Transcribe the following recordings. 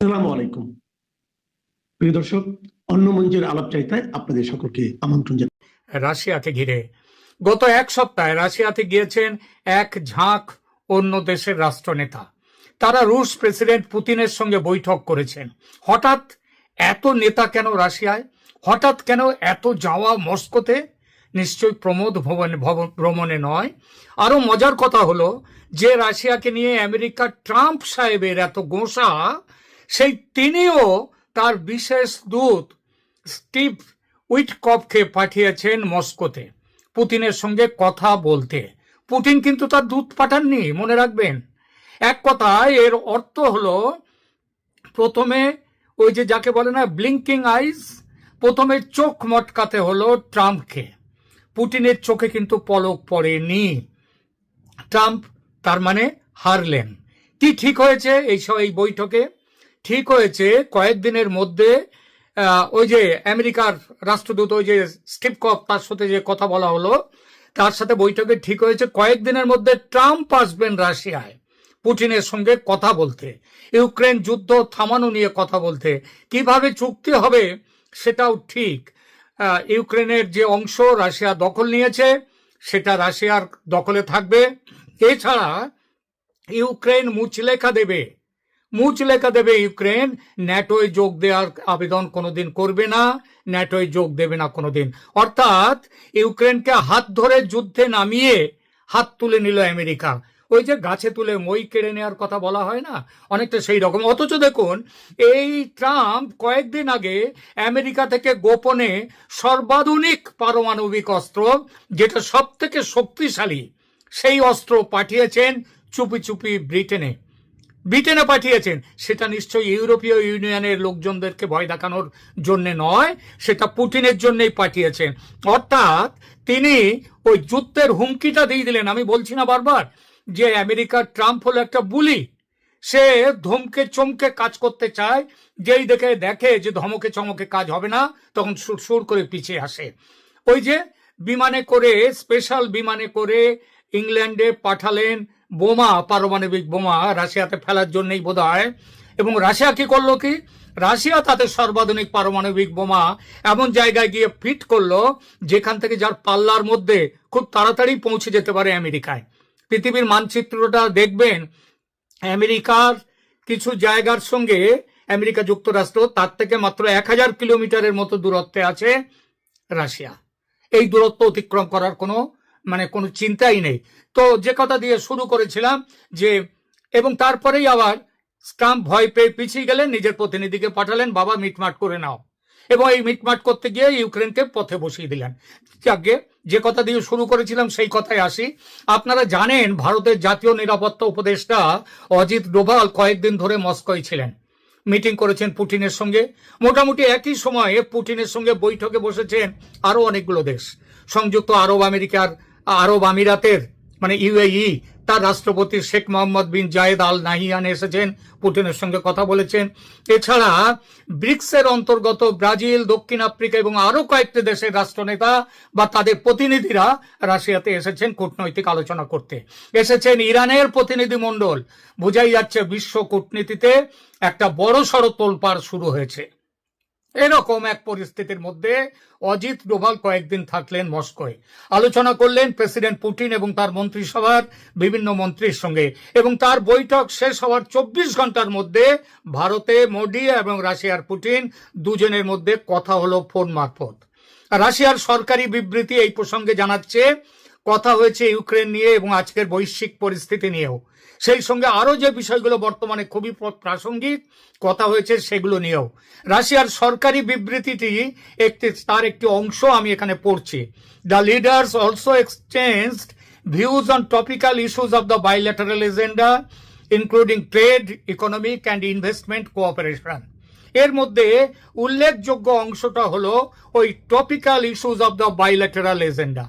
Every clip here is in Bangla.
আসসালামু আলাইকুম। প্রিয় দর্শক, অন্য মঞ্চের আলাপ চাইতায় আপনাদের সকলকে আমন্ত্রণ জানাই। রাশিয়াকে ঘিরে। গত এক সপ্তাহে রাশিয়াতে গিয়েছেন এক ঝাঁক অন্য দেশের রাষ্ট্রনেতা। তারা রুশ প্রেসিডেন্ট পুতিনের সঙ্গে বৈঠক করেছেন। হঠাৎ এত নেতা কেন রাশিয়ায়? হঠাৎ কেন এত যাওয়া মস্কোতে? নিশ্চয়ই প্রমোদ ভবন ভ্রমণে নয়। আরও মজার কথা হলো যে রাশিয়াকে নিয়ে আমেরিকার ট্রাম্প সাহেবের এত গোঁসা সেই তিনিও তার বিশেষ দূত স্টিভ উইটকপকে পাঠিয়েছেন মস্কোতে পুতিনের সঙ্গে কথা বলতে। পুতিন কিন্তু তার দূত পাঠাননি, মনে রাখবেন। এক কথায় এর অর্থ হলো, প্রথমে ওই যে যাকে বলে না ব্লিঙ্কিং আইস প্রথমে চোখ মটকাতে হলো ট্রাম্পকে। পুতিনের চোখে কিন্তু পলক পড়েনি। ট্রাম্প তার মানে হারলেন। কি ঠিক হয়েছে এইসব এই বৈঠকে? ঠিক হয়েছে কয়েকদিনের মধ্যে ওই যে আমেরিকার রাষ্ট্রদূত, ওই যে স্টিভ কপ তার সাথে যে কথা বলা হলো, তার সাথে বৈঠকে ঠিক হয়েছে কয়েকদিনের মধ্যে ট্রাম্প আসবেন রাশিয়ায় পুটিনের সঙ্গে কথা বলতে, ইউক্রেন যুদ্ধ থামানো নিয়ে কথা বলতে। কীভাবে চুক্তি হবে সেটাও ঠিক ইউক্রেনের যে অংশ রাশিয়া দখল নিয়েছে, সেটা রাশিয়ার দখলে থাকবে। এছাড়া ইউক্রেন মুচলেখা দেবে মুচলেখা দেবে ইউক্রেন, ন্যাটোয় যোগ দেওয়ার আবেদন কোনোদিন করবে না, ন্যাটোয় যোগ দেবে না কোনোদিন। অর্থাৎ ইউক্রেনকে হাত ধরে যুদ্ধে নামিয়ে হাত তুলে নিল আমেরিকা। ওই যে গাছে তুলে মই কেড়ে নেওয়ার কথা বলা হয় না? অনেকটা সেই রকম। অথচ দেখুন, এই ট্রাম্প কয়েকদিন আগে আমেরিকা থেকে গোপনে সর্বাধুনিক পারমাণবিক অস্ত্র, যেটা সব থেকে শক্তিশালী, সেই অস্ত্র পাঠিয়েছেন চুপি চুপি ব্রিটেনে। ব্রিটেনে পাঠিয়েছেন। সেটা নিশ্চয়ই ইউরোপীয় ইউনিয়নের লোকজনদেরকে ভয় দেখানোর জন্য নয়, সেটা পুটিনের জন্যই পাঠিয়েছেন। অর্থাৎ তিনি ওই যুদ্ধের হুমকিটা দিয়ে দিলেন। আমি বলছি না বারবার যে আমেরিকার ট্রাম্প হলো একটা বুলি। সে ধমকে চমকে কাজ করতে চায়, যেই দেখে দেখে যে ধমকে চমকে কাজ হবে না, তখন সুর সুর করে পিছিয়ে আসে। ওই যে বিমানে করে, স্পেশাল বিমানে করে ইংল্যান্ডে পাঠালেন বোমা, পারমাণবিক বোমা রাশিয়াতে ফেলার জন্যই বোধ হয় এবং রাশিয়া কি করল কি? রাশিয়া তাদের সর্বাধুনিক পারমাণবিক বোমা এমন জায়গায় গিয়ে ফিট করল, যেখান থেকে যার পাল্লার মধ্যে খুব তাড়াতাড়ি পৌঁছে যেতে পারে আমেরিকায়। পৃথিবীর মানচিত্রটা দেখবেন, আমেরিকার কিছু জায়গার সঙ্গে আমেরিকা যুক্তরাষ্ট্র, তার থেকে মাত্র এক হাজার কিলোমিটারের মতো দূরত্বে আছে রাশিয়া। এই দূরত্ব অতিক্রম করার কোনো মানে কোনো চিন্তাই নেই। তো যে কথা দিয়ে শুরু করেছিলাম যে, এবং তারপরেই আবার ট্রাম্প ভয় পেয়ে পিছিয়ে গেলেন, নিজের প্রতিনিধিকে পাঠালেন, বাবা, মিটমাট করে নাও। এবং এই মিটমাট করতে গিয়ে ইউক্রেনকে পথে বসিয়ে দিলেন। যাকে যে কথা দিয়ে শুরু করেছিলাম সেই কথায় আসি। আপনারা জানেন, ভারতের জাতীয় নিরাপত্তা উপদেষ্টা অজিত ডোভাল কয়েকদিন ধরে মস্কোয় ছিলেন। মিটিং করেছেন পুটিনের সঙ্গে। মোটামুটি একই সময়ে পুটিনের সঙ্গে বৈঠকে বসেছেন আরও অনেকগুলো দেশ। সংযুক্ত আরব আমেরিকার আরব আমিরাতের মানে ইউএই, তার রাষ্ট্রপতি শেখ মোহাম্মদ বিন জায়েদ আল নাহিয়ান এসেছেন পুটিনের সঙ্গে কথা বলেছেন। এছাড়া ব্রিক্সের অন্তর্গত ব্রাজিল, দক্ষিণ আফ্রিকা এবং আরও কয়েকটি দেশের রাষ্ট্রনেতা বা তাদের প্রতিনিধিরা রাশিয়াতে এসেছেন কূটনৈতিক আলোচনা করতে। এসেছেন ইরানের প্রতিনিধি মণ্ডল বোঝাই যাচ্ছে বিশ্ব কূটনীতিতে একটা বড় সড় তোলপাড় শুরু হয়েছে। এরকম এক পরিস্থিতির মধ্যে অজিত ডোভাল কয়েকদিন থাকলেন মস্কোয়। আলোচনা করলেন প্রেসিডেন্ট পুটিন এবং তার মন্ত্রিসভার বিভিন্ন মন্ত্রীর সঙ্গে। এবং তার বৈঠক শেষ হওয়ার চব্বিশ ঘণ্টার মধ্যে ভারতে মোডি এবং রাশিয়ার পুটিন দুজনের মধ্যে কথা হলো ফোন মারফত। রাশিয়ার সরকারি বিবৃতি এই প্রসঙ্গে জানাচ্ছে, কথা হয়েছে ইউক্রেন নিয়ে এবং আজকের বৈশ্বিক পরিস্থিতি নিয়েও। সেই সঙ্গে আরও যে বিষয়গুলো বর্তমানে খুবই প্রাসঙ্গিক কথা হয়েছে সেগুলো নিয়েও। রাশিয়ার সরকারি বিবৃতিটি একটি, তার একটি অংশ আমি এখানে পড়ছি। The leaders also exchange views on topical issues of the bilateral agenda including trade economic and investment cooperation এর মধ্যে উল্লেখযোগ্য অংশটা হলো ওই topical issues of the bilateral agenda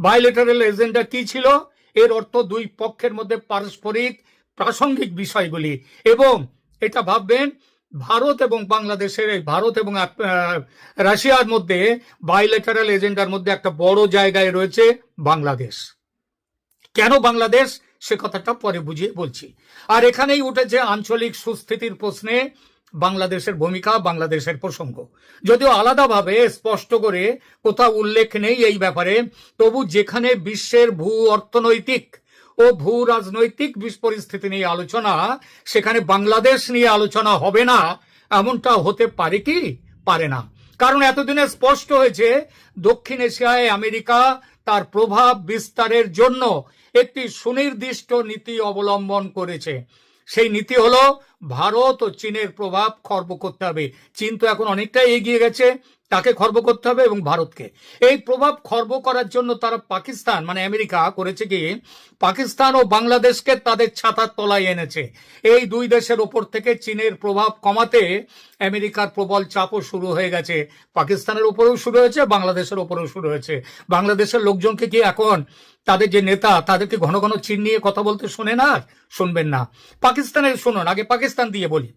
bilateral agenda কি ছিল? এর অর্থ দুই পক্ষের মধ্যে পারস্পরিক প্রাসঙ্গিক বিষয়গুলি। এবং এটা ভাববেন, ভারত এবং বাংলাদেশের ভারত এবং রাশিয়ার মধ্যে বাইলেটারাল এজেন্ডার মধ্যে একটা বড় জায়গায় রয়েছে বাংলাদেশ। কেন বাংলাদেশ? সে কথাটা পরে বুঝিয়ে বলছি। আর এখানেই উঠেছে আঞ্চলিক সুস্থিতির প্রশ্নে বাংলাদেশের ভূমিকা, বাংলাদেশের প্রসঙ্গ। যদিও আলাদাভাবে স্পষ্ট করে কোথাও উল্লেখ নেই এই ব্যাপারে, তবু যেখানে বিশ্বের ভূ অর্থনৈতিক ও ভূ রাজনৈতিক পরিস্থিতি নিয়ে আলোচনা, সেখানে বাংলাদেশ নিয়ে আলোচনা হবে না, এমনটা হতে পারে কি? পারে না। কারণ এতদিনে স্পষ্ট হয়েছে, দক্ষিণ এশিয়ায় আমেরিকা তার প্রভাব বিস্তারের জন্য একটি সুনির্দিষ্ট নীতি অবলম্বন করেছে। সেই নীতি হলো ভারত ও চীনের প্রভাব খর্ব করতে হবে। চীন তো এখন অনেকটাই এগিয়ে গেছে। তাকে খর্ব করতে হবে এবং ভারতকে। এই প্রভাব খর্ব করার জন্য তারা পাকিস্তান মানে আমেরিকা করেছে কি, পাকিস্তান ও বাংলাদেশকে তাদের ছাতার তলায় এনেছে। এই দুই দেশের ওপর থেকে চীনের প্রভাব কমাতে আমেরিকার প্রবল চাপও শুরু হয়ে গেছে। পাকিস্তানের উপরেও শুরু হয়েছে, বাংলাদেশের উপরেও শুরু হয়েছে। বাংলাদেশের লোকজনকে কি এখন তাদের যে নেতা, তাদেরকে ঘন ঘন চীন নিয়ে কথা বলতে শোনে না শুনবেন না। পাকিস্তানের, শুনুন, আগে পাকিস্তান দিয়ে বলি।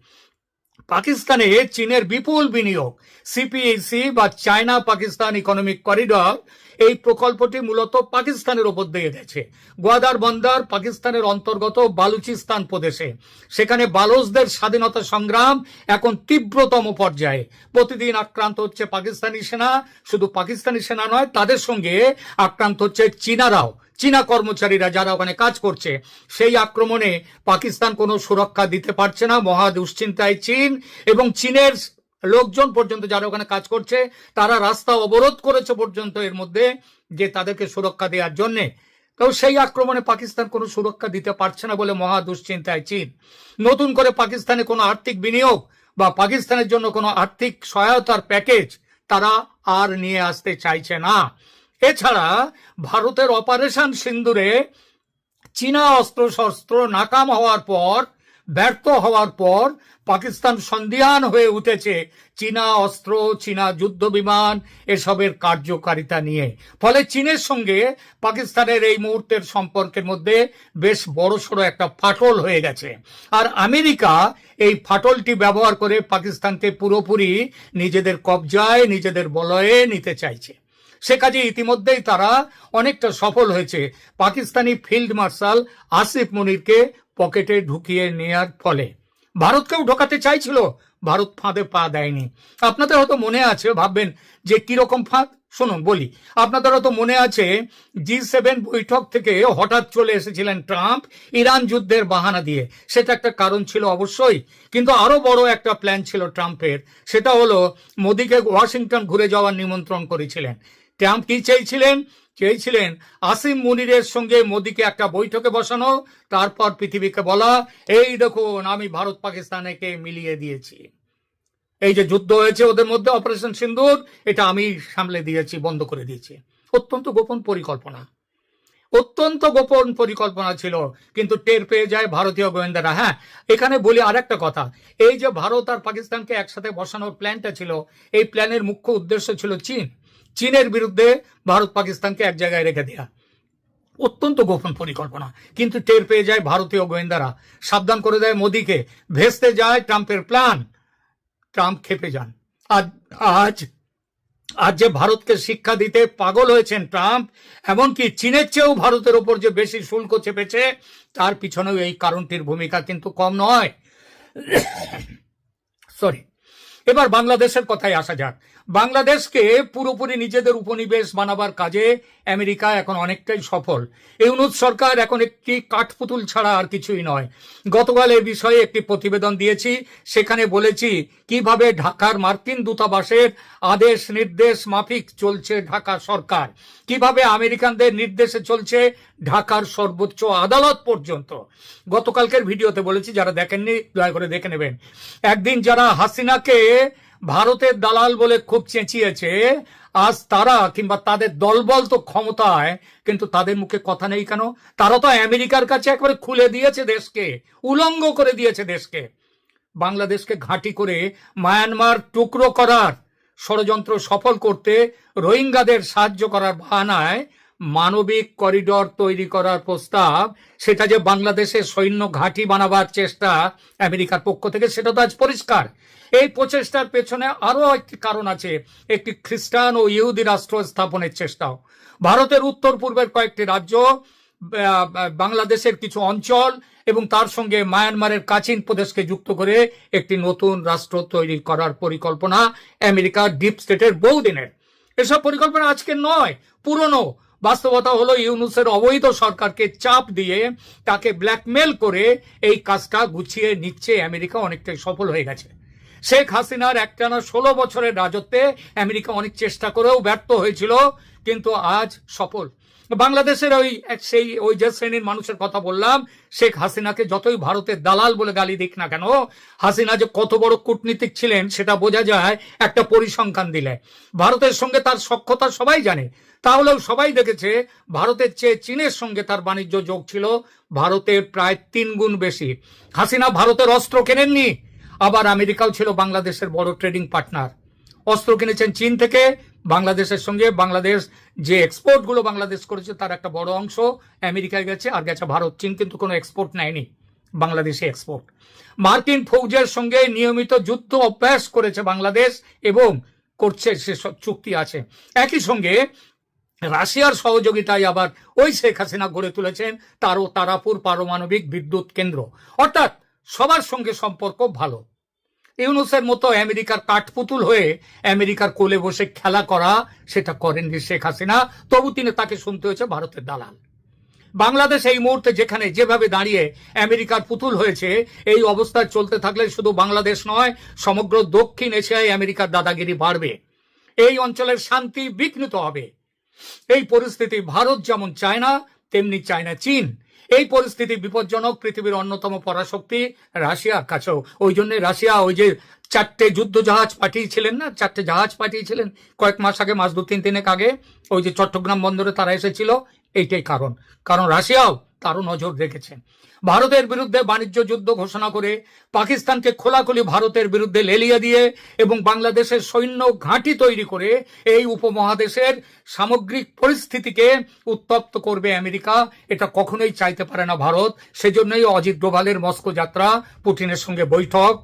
পাকিস্তানে চীনের বিপুল বিনিয়োগ সিপিএসি বা চায়না পাকিস্তান ইকোনমিক করিডর এই প্রকল্পটি মূলত পাকিস্তানের ওপর দিয়ে গেছে। গোয়াদার বন্দর পাকিস্তানের অন্তর্গত বালুচিস্তান প্রদেশে। সেখানে বালোচদের স্বাধীনতা সংগ্রাম এখন তীব্রতম পর্যায়ে। প্রতিদিন আক্রান্ত হচ্ছে পাকিস্তানি সেনা, শুধু পাকিস্তানি সেনা নয়, তাদের সঙ্গে আক্রান্ত হচ্ছে চীনারাও। চীনা কর্মচারীরা যারা ওখানে কাজ করছে, সেই আক্রমণে পাকিস্তান কোনো সুরক্ষা দিতে পারছে না। মহা দুশ্চিন্তায় চীন এবং চীনের লোকজন পর্যন্ত যারা ওখানে কাজ করছে, তারা রাস্তা অবরোধ করেছে পর্যন্ত এর মধ্যে যে তাদেরকে সুরক্ষা দেওয়ার জন্যে। তো সেই আক্রমণে পাকিস্তান কোনো সুরক্ষা দিতে পারছে না বলে মহা দুশ্চিন্তায় চীন। নতুন করে পাকিস্তানে কোনো আর্থিক বিনিয়োগ বা পাকিস্তানের জন্য কোনো আর্থিক সহায়তার প্যাকেজ তারা আর নিয়ে আসতে চাইছে না। এছাড়া ভারতের অপারেশন সিন্দুরে চীনা অস্ত্র শস্ত্র নাকাম হওয়ার পর, ব্যর্থ হওয়ার পর পাকিস্তান সন্দিহান হয়ে উঠেছে চীনা অস্ত্র, চীনা যুদ্ধ বিমান এসবের কার্যকারিতা নিয়ে। ফলে চীনের সঙ্গে পাকিস্তানের এই মুহূর্তের সম্পর্কের মধ্যে বেশ বড়সড় একটা ফাটল হয়ে গেছে। আর আমেরিকা এই ফাটলটি ব্যবহার করে পাকিস্তানকে পুরোপুরি নিজেদের কবজায়, নিজেদের বলয়ে নিতে চাইছে। সে কাজে ইতিমধ্যেই তারা অনেকটা সফল হয়েছে। পাকিস্তানি ফিল্ড মার্শাল আসিফ মনিরকে পকেটে ঢুকিয়ে নেয়ার ফলে। ভারতকেও ঢোকাতে চাইছিল? ভারত ফাঁদে পা দেয়নি। আপনাদের হয়তো মনে আছে, ভাববেন যে কীরকম ফাঁদ? শুনুন, বলি। আপনাদের হয়তো মনে আছে, জি সেভেন বৈঠক থেকে হঠাৎ চলে এসেছিলেন ট্রাম্প ইরান যুদ্ধের বাহানা দিয়ে। সেটা একটা কারণ ছিল অবশ্যই, কিন্তু আরও বড় একটা প্ল্যান ছিল ট্রাম্পের। সেটা হলো, মোদীকে ওয়াশিংটন ঘুরে যাওয়ার নিমন্ত্রণ করেছিলেন। ট্রাম্প কি চেয়েছিলেন? চেয়েছিলেন আসিম মুনিরের সঙ্গে মোদীকে একটা বৈঠকে বসানো, তারপর পৃথিবীকে বলা। এই দেখুন, আমি ভারত পাকিস্তানকে মিলিয়ে দিয়েছি। এই যে যুদ্ধ হয়েছে ওদের মধ্যে, অপারেশন সিন্দুর, এটা আমি সামলে দিয়েছি, বন্ধ করে দিয়েছি। অত্যন্ত গোপন পরিকল্পনা। অত্যন্ত গোপন পরিকল্পনা ছিল, কিন্তু টের পেয়ে যায় ভারতীয় গোয়েন্দারা। হ্যাঁ এখানে বলি আর একটা কথা। এই যে ভারত আর পাকিস্তানকে একসাথে বসানোর প্ল্যানটা ছিল, এই প্ল্যানের মুখ্য উদ্দেশ্য ছিল চীন। চীনের বিরুদ্ধে ভারত পাকিস্তানকে এক জায়গায় রেখে দেয়া। অত্যন্ত গোপন পরিকল্পনা। কিন্তু টের পেয়ে যায় ভারতীয় গোয়েন্দারা। সাবধান করে দেয় মোদীকে। ভেস্তে যায় ট্রাম্পের প্ল্যান। ট্রাম্প খেপে যান। আজ আজ আজ যে ভারতকে শিক্ষা দিতে পাগল হয়েছেন ট্রাম্প, এমনকি চীনের চেয়েও ভারতের ওপর যে বেশি শুল্ক চেপেছে, তার পিছনেও এই কারণটির ভূমিকা কিন্তু কম নয়। সরি এবার বাংলাদেশের কথায় আসা যাক। বাংলাদেশকে পুরোপুরি নিজেদের উপনিবেশ বানাবার কাজে আমেরিকা এখন অনেকটাই সফল। ইউনুস সরকার এখন একটি কাঠপুতুল ছাড়া আর কিছুই নয়। গতকাল এ বিষয়ে একটি প্রতিবেদন দিয়েছি। সেখানে বলেছি, কীভাবে ঢাকার মার্কিন দূতাবাসের আদেশ, নির্দেশ মাফিক চলছে ঢাকা সরকার? কীভাবে আমেরিকানদের নির্দেশে চলছে ঢাকার সর্বোচ্চ আদালত পর্যন্ত? গতকালকের ভিডিওতে বলেছি, যারা দেখেননি, দয়া করে দেখে নেবেন। একদিন যারা হাসিনাকে ভারতের দালাল বলে খুব চেঁচিয়েছে। আজ তারা কিংবা তাদের দলবল তো ক্ষমতায়, কিন্তু তাদের মুখে কথা নেই কেন? তারা তো আমেরিকার কাছে একবারে খুলে দিয়েছে দেশকে, উলঙ্গ করে দিয়েছে দেশকে। বাংলাদেশকে ঘাঁটি করে মায়ানমার টুকরো করার ষড়যন্ত্র সফল করতে রোহিঙ্গাদের সাহায্য করার বাহানায় মানবিক করিডর তৈরি করার প্রস্তাব, সেটা যে বাংলাদেশে সৈন্য ঘাঁটি বানাবার চেষ্টা আমেরিকার পক্ষ থেকে, সেটা তো আজ পরিষ্কার। এই প্রচেষ্টার পেছনে আরও একটি কারণ আছে। একটি খ্রিস্টান ও ইহুদি রাষ্ট্র স্থাপনের চেষ্টাও ভারতের উত্তর পূর্বের কয়েকটি রাজ্য বাংলাদেশের কিছু অঞ্চল এবং তার সঙ্গে মায়ানমারের কাচিন প্রদেশকে যুক্ত করে একটি নতুন রাষ্ট্র তৈরি করার পরিকল্পনা আমেরিকার ডিপ স্টেটের বহুদিনের। এসব পরিকল্পনা আজকে নয়, পুরনো। বাস্তবতা হলো ইউনুসের অবৈধ সরকারকে চাপ দিয়ে তাকে ব্ল্যাকমেল করে এই কাজটা গুছিয়ে নিচ্ছে আমেরিকা, অনেকটাই সফল হয়ে গেছে। শেখ হাসিনার একটানা ষোলো বছরের রাজত্বে আমেরিকা অনেক চেষ্টা করেও ব্যর্থ হয়েছিল, কিন্তু আজ সফল। বাংলাদেশের ওই সেই ওই যে শ্রেণির মানুষের কথা বললাম, শেখ হাসিনাকে যতই ভারতের দালাল বলে গালি দিক না কেন, হাসিনা যে কত বড় কূটনীতিক ছিলেন, সেটা বোঝা যায় একটা পরিসংখ্যান দিলে। ভারতের সঙ্গে তার সক্ষতা সবাই জানে। তাহলেও সবাই দেখেছে ভারতের চেয়ে চীনের সঙ্গে তার বাণিজ্য যোগ ছিল ভারতের প্রায় তিন গুণ বেশি। হাসিনা ভারতের অস্ত্র কেনেননি? আবার আমেরিকাও ছিল বাংলাদেশের বড় ট্রেডিং পার্টনার। অস্ত্র কিনেছেন চীন থেকে। বাংলাদেশের সঙ্গে বাংলাদেশ যে এক্সপোর্টগুলো বাংলাদেশ করেছে, তার একটা বড় অংশ আমেরিকায় গেছে, আর গেছে ভারত। চীন কিন্তু কোনো এক্সপোর্ট নেয়নি, বাংলাদেশে এক্সপোর্ট মার্কিন ফৌজের সঙ্গে নিয়মিত যুদ্ধ অভ্যাস করেছে বাংলাদেশ এবং করছে সেসব চুক্তি আছে। একই সঙ্গে রাশিয়ার সহযোগিতায় আবার ওই শেখ হাসিনা গড়ে তুলেছেন, তারও তারাপুর পারমাণবিক বিদ্যুৎ কেন্দ্র। অর্থাৎ সবার সঙ্গে সম্পর্ক ভালো। ইউনুসের মতো আমেরিকার কাঠপুতুল হয়ে আমেরিকার কোলে বসে খেলা করা সেটা করেননি শেখ হাসিনা, তবু তিনি তাকে শুনতে হয়েছে ভারতের দালাল। বাংলাদেশ এই মুহূর্তে যেখানে যেভাবে দাঁড়িয়ে আমেরিকার পুতুল হয়েছে, এই অবস্থায় চলতে থাকলে শুধু বাংলাদেশ নয়, সমগ্র দক্ষিণ এশিয়ায় আমেরিকার দাদাগিরি বাড়বে। এই অঞ্চলের শান্তি বিঘ্নিত হবে। এই পরিস্থিতি ভারত যেমন চায় না, তেমনি চায় না চীন। এই পরিস্থিতি বিপজ্জনক, পৃথিবীর অন্যতম পরাশক্তি রাশিয়ার কাছেও। ওই জন্য রাশিয়া ওই যে চারটে যুদ্ধ জাহাজ পাঠিয়েছিলেন না, চারটে জাহাজ পাঠিয়েছিলেন কয়েক মাস আগে, মাস দু তিন তিনেক আগে, ওই যে চট্টগ্রাম বন্দরে তারা এসেছিল এইটাই কারণ। কারণ রাশিয়াও তারও নজর রেখেছেন ভারতের বিরুদ্ধে বাণিজ্য যুদ্ধ ঘোষণা করে পাকিস্তানকে খোলাখুলি ভারতের বিরুদ্ধে লেলিয়ে দিয়ে এবং বাংলাদেশের সৈন্য ঘাঁটি তৈরি করে এই উপমহাদেশের সামগ্রিক পরিস্থিতিকে উত্তপ্ত করবে আমেরিকা। এটা কখনোই চাইতে পারে না ভারত। সেজন্যই অজিত ডোভালের মস্কো যাত্রা পুতিনের সঙ্গে বৈঠক।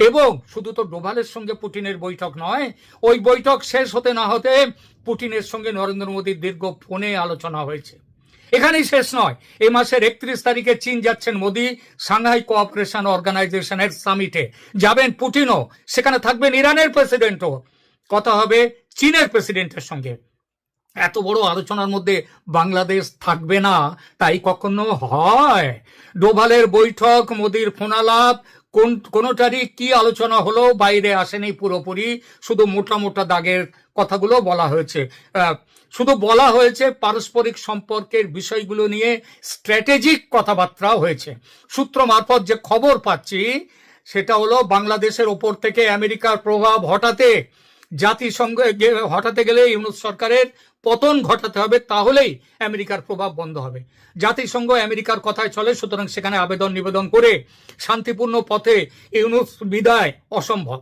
এবং শুধু তো ডোভালের সঙ্গে পুটিনের বৈঠক নয়, ওই বৈঠক শেষ হতে না হতে পুটিনের সঙ্গে নরেন্দ্র মোদীর দীর্ঘ ফোনে আলোচনা হয়েছে। এখানেই শেষ নয় এই মাসের একত্রিশ তারিখে চীন যাচ্ছেন মোদী সাংহাই কোঅপারেশন অর্গানাইজেশনের সামিটে। যাবেন পুটিনও সেখানে থাকবেন ইরানের প্রেসিডেন্টও। কথা হবে চীনের প্রেসিডেন্টের সঙ্গে। এত বড় আলোচনার মধ্যে বাংলাদেশ থাকবে না, তাই কখনো হয়। ডোভালের বৈঠক, মোদির ফোনালাপ কোন, কোনোটারই কি আলোচনা হলো, বাইরে আসেনি পুরোপুরি, শুধু মোটা মোটা দাগের কথাগুলো বলা হয়েছে। শুধু বলা হয়েছে পারস্পরিক সম্পর্কের বিষয়গুলো নিয়ে স্ট্র্যাটেজিক কথাবার্তা হয়েছে। সূত্র মারফত যে খবর পাচ্ছি, সেটা হলো বাংলাদেশের ওপর থেকে আমেরিকার প্রভাব হটাতে জাতিসংঘ হটাতে গেলে ইউনুস সরকারের পতন ঘটাতে হবে, তাহলেই আমেরিকার প্রভাব বন্ধ হবে। জাতিসংঘ আমেরিকার কথায় চলে, সুতরাং সেখানে আবেদন নিবেদন করে শান্তিপূর্ণ পথে ইউনুস বিদায় অসম্ভব।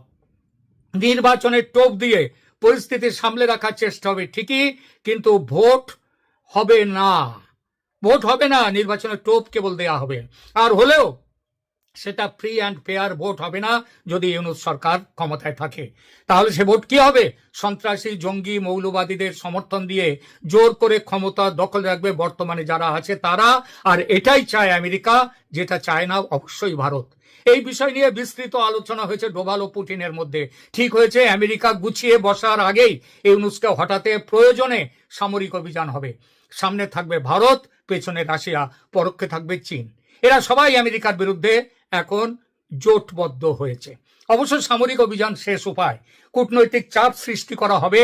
নির্বাচনের টোপ দিয়ে পরিস্থিতি সামলে রাখার চেষ্টা হবে ঠিকই, কিন্তু ভোট হবে না। ভোট হবে না, নির্বাচনের টোপ কেবল দেয়া হবে। আর হলেও সেটা ফ্রি অ্যান্ড ফেয়ার ভোট হবে না যদি ইউনুস সরকার ক্ষমতায় থাকে। তাহলে সে ভোট কি হবে? সন্ত্রাসী, জঙ্গি, মৌলবাদীদের সমর্থন দিয়ে জোর করে ক্ষমতা দখল রাখবে বর্তমানে যারা আছে তারা। আর এটাই চায় আমেরিকা, যেটা চায় না অবশ্যই ভারত। এই বিষয় নিয়ে বিস্তৃত আলোচনা হয়েছে ডোভাল ও পুটিনের মধ্যে। ঠিক হয়েছে, আমেরিকা গুছিয়ে বসার আগেই ইউনুসকে হঠাতে প্রয়োজনে সামরিক অভিযান হবে। সামনে থাকবে ভারত, পেছনে রাশিয়া, পরোক্ষে থাকবে চীন। এরা সবাই আমেরিকার বিরুদ্ধে এখন জোটবদ্ধ হয়েছে। অবশ্য সামরিক অভিযান শেষ উপায়। কূটনৈতিক চাপ সৃষ্টি করা হবে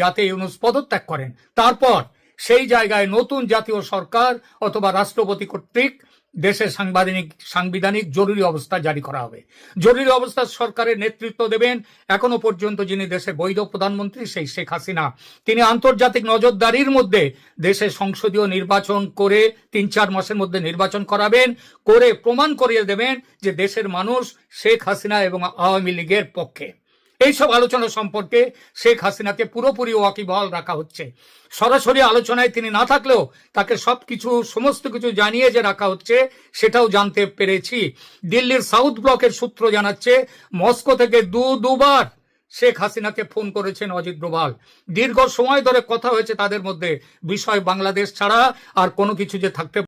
যাতে ইউনুস পদত্যাগ করেন। তারপর সেই জায়গায় নতুন জাতীয় সরকার অথবা রাষ্ট্রপতি কর্তৃক দেশে সাংবিধানিক সাংবিধানিক জরুরি অবস্থা জারি করা হবে। জরুরি অবস্থা সরকারের নেতৃত্ব দেবেন এখনও পর্যন্ত যিনি দেশের বৈধ প্রধানমন্ত্রী, সেই শেখ হাসিনা। তিনি আন্তর্জাতিক নজরদারির মধ্যে দেশে সংসদীয় নির্বাচন করে তিন চার মাসের মধ্যে নির্বাচন করাবেন, করে প্রমাণ করিয়ে দেবেন যে দেশের মানুষ শেখ হাসিনা এবং আওয়ামী লীগের পক্ষে। এইসব আলোচনা সম্পর্কে শেখ হাসিনাকে পুরোপুরি ওয়াকিবহাল রাখা হচ্ছে। সরাসরি আলোচনায় তিনি না থাকলেও তাকে সবকিছু, সমস্ত কিছু জানিয়ে যে রাখা হচ্ছে, সেটাও জানতে পেরেছি। দিল্লির সাউথ ব্লকের সূত্র জানাচ্ছে, মস্কো থেকে দু, দুবার শেখ হাসিনাকে ফোন করেছেন অজিত ডোভাল। দীর্ঘ সময় ধরে কথা হয়েছে তাদের মধ্যে। বিষয় বাংলাদেশ ছাড়া আর কোনো কিছু যে থাকতে